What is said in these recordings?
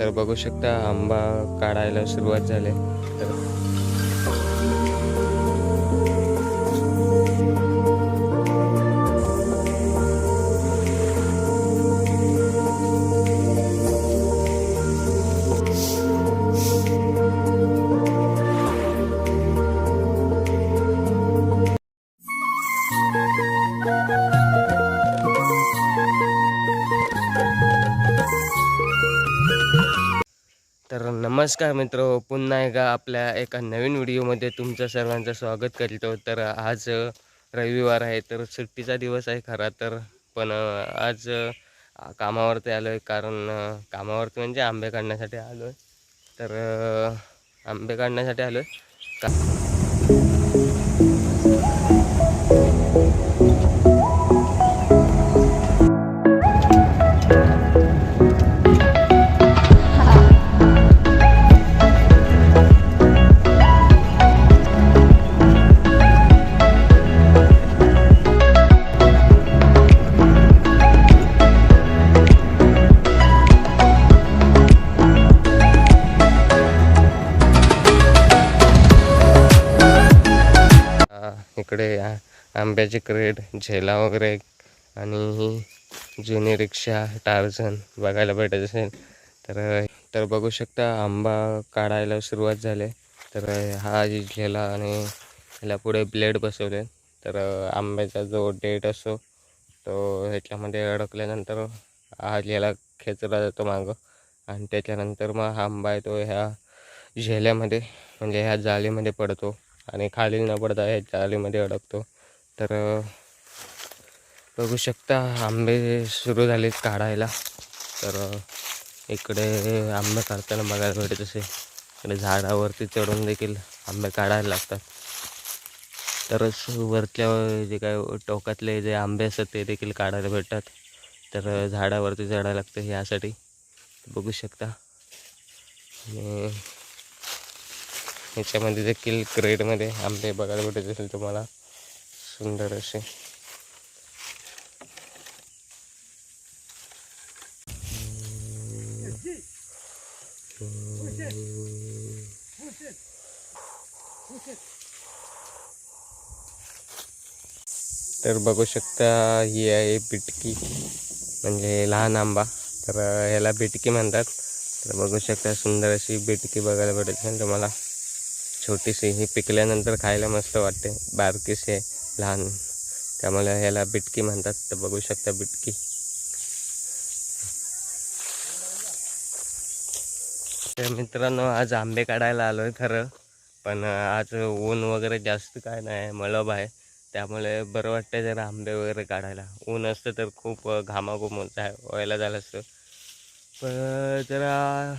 तर बघू शकता आंबा काढायला सुरुवात झाली. तर नमस्कार मित्र पुन्हा एकदा आपल्या एका नवीन व्हिडिओमध्ये तुमचं सर्वांचं स्वागत करतो तर आज रविवार आहे तर सुट्टीचा दिवस आहे खरा तर. पण आज कामावरती आलो आहे कारण कामावरती म्हणजे आंबे काढण्यासाठी आलो आहे तर आंबे काढण्यासाठी आलो आहे का इकडे आंब्याचे आंब्याची क्रेट झेला वगैरे आणि जुनी रिक्षा टार्झन बघायला भेटत असेल. तर तर बघू शकता आंबा काढायला सुरुवात झाली. तर हा जी झेला आणि ह्याला पुढे ब्लेड बसवले. तर आंब्याचा जो डेट असतो तो ह्याच्यामध्ये अडकल्यानंतर हा झेला खेचला जातो मागं. आणि त्याच्यानंतर मग हा आंबा आहे तो ह्या झेल्यामध्ये म्हणजे ह्या जाळीमध्ये पडतो. आणि खाली न पडता ह्या जालीमध्ये अडकतो. तर बघू शकता आंबे सुरू झालेत काढायला. तर इकडे आंबे काढताना बघायला भेटत असे. इकडे झाडावरती चढून देखील आंबे काढायला लागतात. तरच वरच्या जे काय टोकातले जे आंबे असतात ते देखील काढायला भेटतात. तर झाडावरती चढायला लागतं ह्यासाठी बघू शकता. आणि याच्यामध्ये देखील क्रेडमध्ये आंबे बघायला भेटत असेल तुम्हाला. सुंदर असे. तर बघू शकता ही आहे बिटकी. म्हणजे लहान आंबा. तर ह्याला बिटकी म्हणतात. तर बघू शकता सुंदर अशी बिटकी बघायला भेटत असेल तुम्हाला. छोटीशी ही पिकल्यानंतर खायला मस्त वाटते. बारकीशी आहे लहान. त्यामुळे ह्याला बिटकी म्हणतात. तर बघू शकता बिटकी. तर मित्रांनो आज आंबे काढायला आलो आहे खरं. पण आज ऊन वगैरे जास्त काय नाही मळब आहे. त्यामुळे बरं वाटतं जरा आंबे वगैरे काढायला. ऊन असतं तर खूप घामाघूम होत व्हायला झालं असतं. पण जरा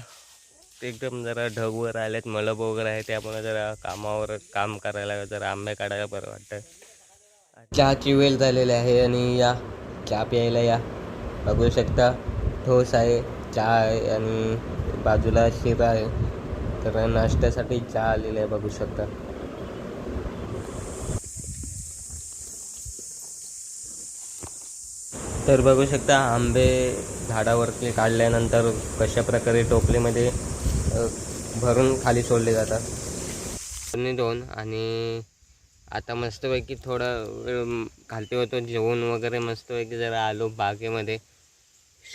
एकदम जरा ढगवर आलेत मलब वगैरे आहे त्यामुळे जरा कामावर काम करायला जरा आंबे काढायला बरं वाटतं. चहाची वेळ झालेली आहे आणि या चहा प्यायला या. बघू शकता ठोस आहे चहा आहे आणि बाजूला शिरा आहे. तर नाश्त्यासाठी चहा आलेला आहे बघू शकता. तर बघू शकता आंबे झाडावरती काढल्यानंतर कशा प्रकारे टोपलीमध्ये भरून खाली सोडले जातात. दोन्ही दोन आणि आता मस्तपैकी थोडा वेळ म- खालती होतो. जेवण वगैरे मस्तपैकी जरा आलो बागेमध्ये.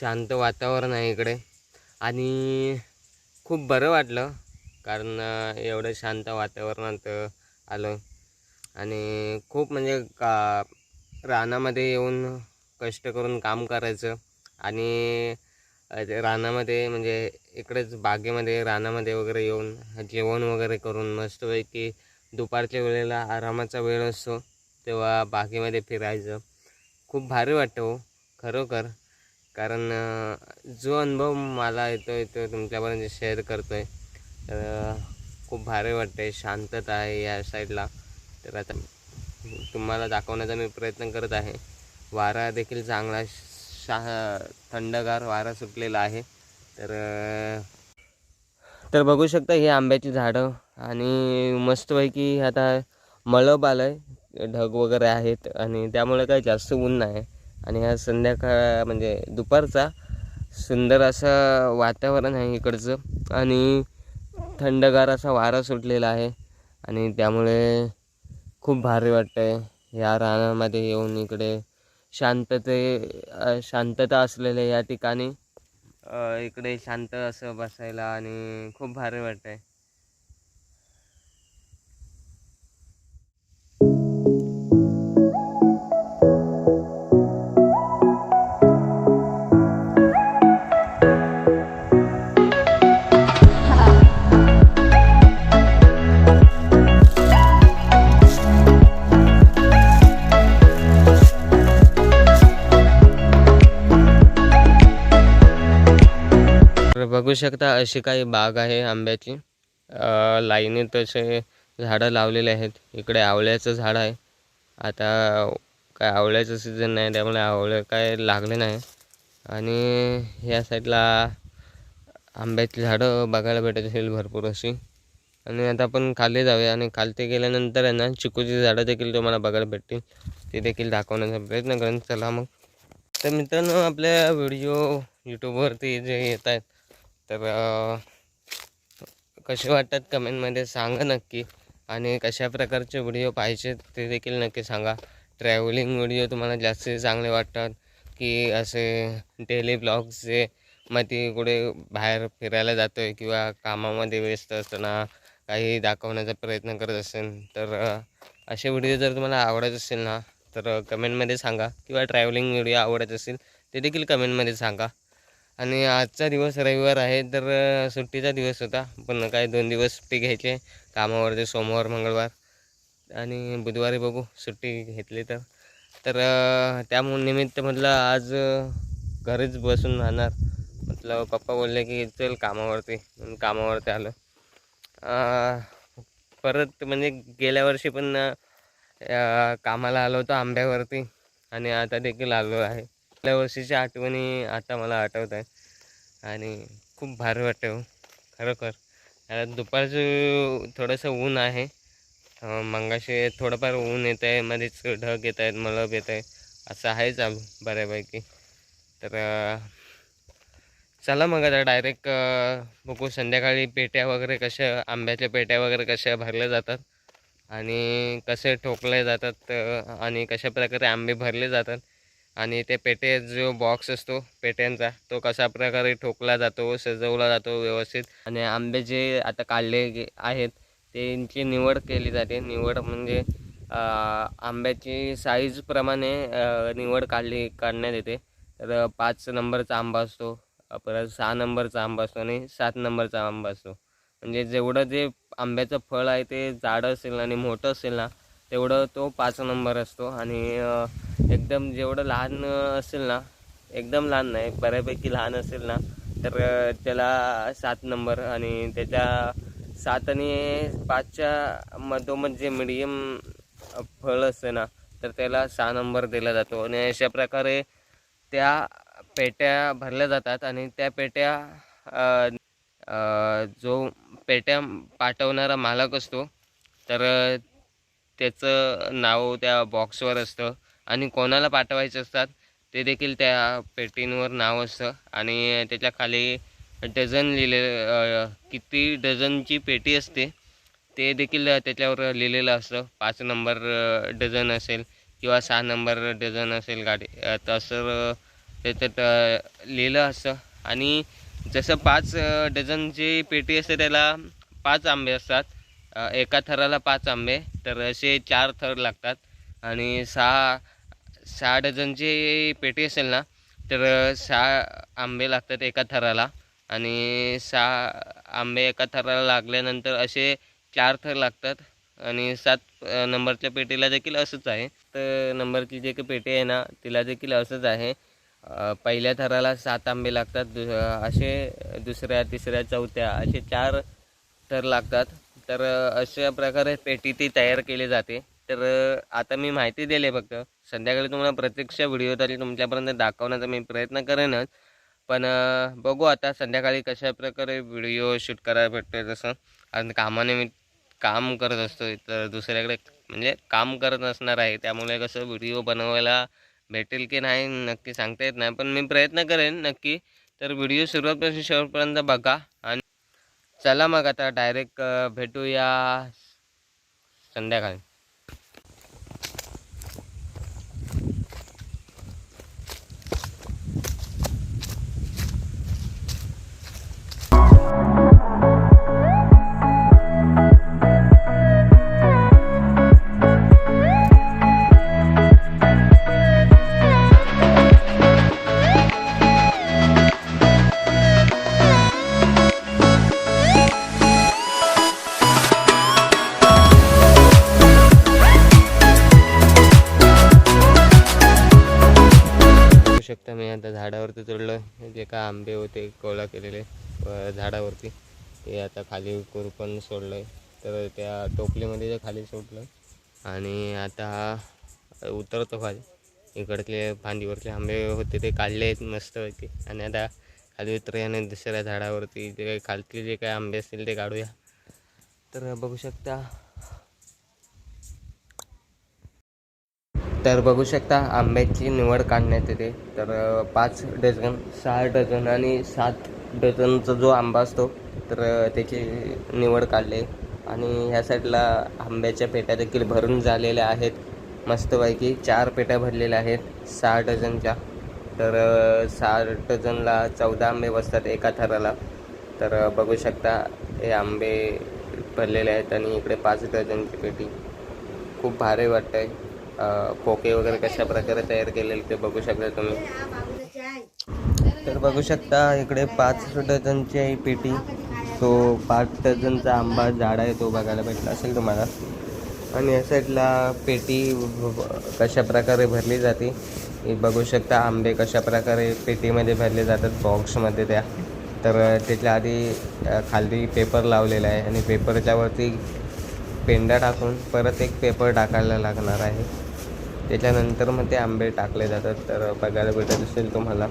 शांत वातावरण आहे इकडे. आणि खूप बरं वाटलं कारण एवढं शांत वातावरणात आलो. आणि खूप म्हणजे का रानामध्ये येऊन कष्ट करून काम करायचं. आणि रानामध्ये म्हणजे इकडेच बागेमध्ये रानामध्ये वगैरे येऊन जेवण वगैरे करून मस्तपैकी दुपारच्या वेळेला आरामाचा वेळ असतो तेव्हा बागेमध्ये फिरायचं. खूप भारी वाटतं हो खरोखर. कारण जो अनुभव मला येतो आहे तो तुमच्यापर्यंत शेअर करतो आहे तर खूप भारी वाटतं आहे शांतता आहे या साईडला तर आता तुम्हाला दाखवण्याचा मी प्रयत्न करत आहे. वारा देखील चांगला शा थंडगार वारा सुटलेला आहे. तर तर बघू शकता ही आंब्याची झाडं आणि मस्तपैकी आता मळब आलं आहे ढग वगैरे आहेत आणि त्यामुळे काही जास्त ऊन नाही. आणि हा संध्याकाळ म्हणजे दुपारचा सुंदर असं वातावरण आहे इकडचं. आणि थंडगार असा वारा सुटलेला आहे. आणि त्यामुळे खूप भारी वाटतं आहे ह्या रानामध्ये येऊन इकडे शांतते शांतता असलेल्या या ठिकाणी. इकडे शांत असं बसायला आणि खूप भारी वाटतं आहे बघू शकता अशी काही बाग आहे आंब्याची. लाईनीत असे झाडं लावलेले आहेत. इकडे आवळ्याचं झाड आहे. आता काय आवळ्याचं सीझन नाही त्यामुळे आवळं काय लागले नाही. आणि या साईडला आंब्याची झाडं बघायला भेटत असेल भरपूर अशी. आणि आता आपण खाली जाऊया. आणि खालती गेल्यानंतर आहे ना चिकूची झाडं देखील तुम्हाला बघायला भेटतील. ते देखील दाखवण्याचा प्रयत्न करेन. चला मग. तर मित्रांनो आपल्या व्हिडिओ यूट्यूबवरती जे येत आहेत तर कसे वाटतात कमेंटमध्ये सांगा नक्की. आणि कशा प्रकारचे व्हिडिओ पाहिजे ते देखील नक्की सांगा. ट्रॅव्हलिंग व्हिडिओ तुम्हाला जास्त चांगले वाटतात की असे डेली ब्लॉग्स जे मग ती कुठे बाहेर फिरायला जातो आहे किंवा कामामध्ये व्यस्त असताना काही दाखवण्याचा प्रयत्न करत असेल तर असे व्हिडिओ जर तुम्हाला आवडत असेल ना तर कमेंटमध्ये सांगा. किंवा ट्रॅव्हलिंग व्हिडिओ आवडत असेल ते देखील कमेंटमध्ये सांगा. आणि आजचा दिवस रविवार आहे तर सुट्टीचा दिवस होता. पण काय दोन दिवस सुट्टी घ्यायचे कामावरती सोमवार मंगळवार आणि बुधवारी बघू सुट्टी घेतली तर. तर त्यामुळे त्या निमित्त म्हटलं आज घरीच बसून राहणार. म्हटलं पप्पा बोलले की चल कामावरती. कामावरती आलं. परत म्हणजे गेल्या वर्षी पण कामाला आलो होतो आंब्यावरती. आणि आता देखील आलो आहे. गेल्या वर्षीच्या आठवणी आता मला आठवत आहे आणि खूप भारी वाटतं हो. खरोखर. कारण दुपारचं थोडंसं ऊन आहे. अ, मगाशी थोडंफार ऊन येत आहे मध्येच ढग येत आहेत मलब येत आहे असं आहे चालू बऱ्यापैकी. तर चला मग आता डायरेक्ट बघू संध्याकाळी पेट्या वगैरे कशा आंब्याच्या पेट्या वगैरे कशा भरल्या जातात आणि कसे ठोकले जातात आणि कशा प्रकारे आंबे भरले जातात. आणि ते पेटे जो बॉक्स असतो पेट्यांचा तो कशा प्रकारे ठोकला जातो सजवला जातो व्यवस्थित. आणि आंबे जे आता काढले गे आहेत त्यांची निवड केली जाते. निवड म्हणजे आंब्याची साईजप्रमाणे निवड काढली काढण्यात येते. तर पाच नंबरचा आंबा असतो परत सहा नंबरचा आंबा असतो आणि सात नंबरचा आंबा असतो. म्हणजे जेवढं जे आंब्याचं फळ आहे ते जाडं असेल आणि मोठं असेल ना तेवढं तो पाच नंबर असतो आणि एकदम जेवढं लहान असेल ना एकदम लहान नाही बऱ्यापैकी लहान असेल ना तर त्याला सात नंबर आणि त्याच्या सात आणि पाचच्या मधोमध जे मिडियम फळ असते ना तर त्याला सहा नंबर दिला जातो आणि अशा प्रकारे त्या पेट्या भरल्या जातात आणि त्या पेट्या जो पेट्या पाठवणारा मालक असतो तर त्याचं नाव त्या बॉक्सवर असतं. आणि कोणाला पाठवायचं असतात ते देखील त्या पेटींवर नाव असतं. आणि त्याच्याखाली डझन लिहिले किती डझनची पेटी असते ते देखील त्याच्यावर लिहिलेलं असतं. पाच नंबर डझन असेल किंवा सहा नंबर डझन असेल गाडी. तसं त्याच्यात लिहिलं असतं. आणि जसं पाच डझनची पेटी असते त्याला पाच आंबे असतात. एका थराला पाच आंबे तर असे चार थर लागतात. आणि सहा सहा डझनची पेटी असेल ना तर सहा आंबे लागतात एका थराला. आणि सहा आंबे एका थराला लागल्यानंतर असे चार थर लागतात. आणि सात नंबरच्या पेटीला देखील असंच आहे. तर नंबरची जे काही पेटी आहे ना तिला देखील असंच आहे. पहिल्या थराला सात आंबे लागतात. दु असे दुसऱ्या तिसऱ्या चौथ्या असे चार थर लागतात. तर अशा प्रकारे पेटी ती तयार केली जाते. तर आता मी माहिती दिली फक्त. संध्याकाळी तुम्हाला प्रत्यक्ष व्हिडिओ तरी तुमच्यापर्यंत दाखवण्याचा मी प्रयत्न करेनच. पण बघू आता संध्याकाळी कशा प्रकारे व्हिडिओ शूट करायला भेटतोय जसं आणि कामाने मी काम करत असतो तर दुसऱ्याकडे म्हणजे काम करत असणार आहे. त्यामुळे कसं व्हिडिओ बनवायला भेटेल की नाही नक्की सांगता येत नाही. पण मी प्रयत्न करेन नक्की. तर व्हिडिओ सुरुवातपासून शेवटपर्यंत बघा आणि चला मग आता डायरेक्ट भेटूया संध्याकाळी. तर मी आता झाडावरती चढलं. जे काय आंबे होते कोळा केलेले झाडावरती. ते आता खाली कुरपण सोडलं तर त्या टोपलीमध्ये ते खाली सोडलं आणि आता उतरतो खाली. इकडले फांदीवरचे आंबे होते ते काढले आहेत मस्तपैकी. आणि आता खाली उतरूया आणि दुसऱ्या झाडावरती जे काही खालचे जे काही आंबे असतील ते काढूया. तर बघू शकता तर बघू शकता आंब्याची निवड काढण्यात येते. तर पाच डझन सहा डझन आणि सात डझनचा जो आंबा असतो तर त्याची निवड काढली. आणि ह्या साईडला आंब्याच्या पेट्या देखील भरून झालेल्या आहेत. मस्तपैकी चार पेट्या भरलेल्या आहेत सहा डझनच्या. तर सहा डझनला चौदा आंबे बसतात एका थराला. तर बघू शकता हे आंबे भरलेले आहेत आणि इकडे पाच डझनची पेटी. खूप भारी वाटत आहे पोके वगैरे कशा प्रकारे तयार केलेले ते बघू शकता तुम्ही. तर बघू शकता इकडे पाच डझनची आहे पेटी. तो पाच डझनचा आंबा झाड आहे तो बघायला भेटला असेल तुम्हाला. आणि या साईडला पेटी कशा प्रकारे भरली जाते हे बघू शकता. आंबे कशा प्रकारे पेटीमध्ये भरले जातात बॉक्समध्ये त्या तर त्याच्या आधी खाली पेपर लावलेला आहे आणि पेपरच्यावरती पेंडा टाकून परत एक पेपर टाकायला लागणार आहे. त्याच्यानंतर मग ते आंबे टाकले जातात. तर बघायला भेटत असेल तुम्हाला.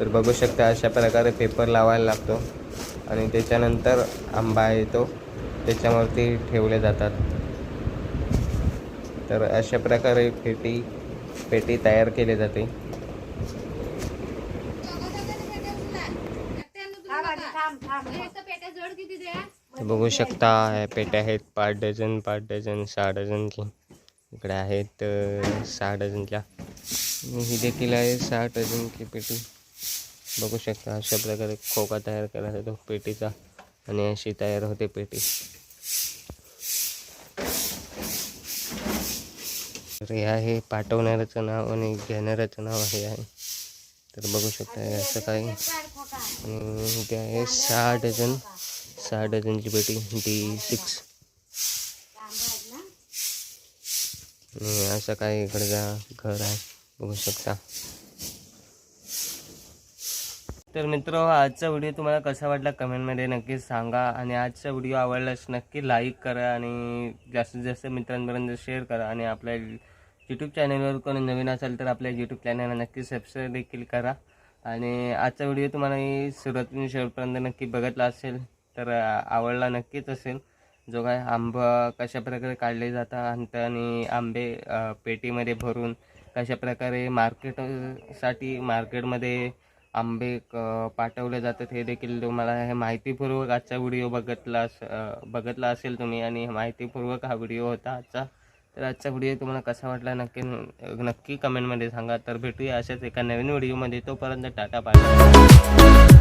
तर बघू शकता अशा प्रकारे पेपर लावायला लागतो. आणि त्याच्यानंतर आंबा येतो त्याच्यावरती ठेवले जातात. तर अशा प्रकारे पेटी पेटी तयार केली जाते तर बघू शकता ह्या पेट्या आहेत पाच डझन पाच डझन सहा डझन की इकडे आहेत सहा डझनच्या. ही देखील आहे सहा डझन की पेटी. बघू शकता अशा प्रकारे खोका तयार करायचा तो पेटीचा आणि अशी तयार होते पेटी. तर हे आहे पाठवणाऱ्याचं नाव आणि घेणाऱ्याचं नाव हे आहे. तर बघू शकता असं काही. आणि ते आहे सहा डझन. सहा डझनची पेटी डी सिक्स आणि असं काही इकडचा घर आहे बघू शकता. तर मित्र आजचा व्हिडिओ तुम्हाला कसा वाटला कमेंटमध्ये नक्कीच सांगा आणि आजचा व्हिडिओ आवडल्यास नक्की लाईक करा आणि जास्तीत जास्त मित्रांपर्यंत शेअर करा आणि आपल्या यूट्यूब चॅनलवर कोणी नवीन असेल तर आपल्या यूट्यूब चॅनलला नक्की सबस्क्राईब देखील करा. आणि आजचा व्हिडिओ तुम्हाला सुरुवातीने शेवटपर्यंत नक्की बघितला असेल तर आवडला नक्कीच असेल. जो काय आंबा कशा प्रकारे काढले जातात आणि आंबे पेटीमध्ये भरून कशा प्रकारे मार्केटसाठी मार्केटमध्ये आंबे क पाठवले जातात हे देखील तुम्हाला हे माहितीपूर्वक आजचा व्हिडिओ बघितला अस बघितला असेल तुम्ही आणि माहितीपूर्वक हा व्हिडिओ होता आजचा. तर आजचा व्हिडिओ तुम्हाला कसा वाटला नक्की नक्की कमेंटमध्ये सांगा. तर भेटूया अशाच एका नवीन व्हिडिओमध्ये. तोपर्यंत टाटा पाठवा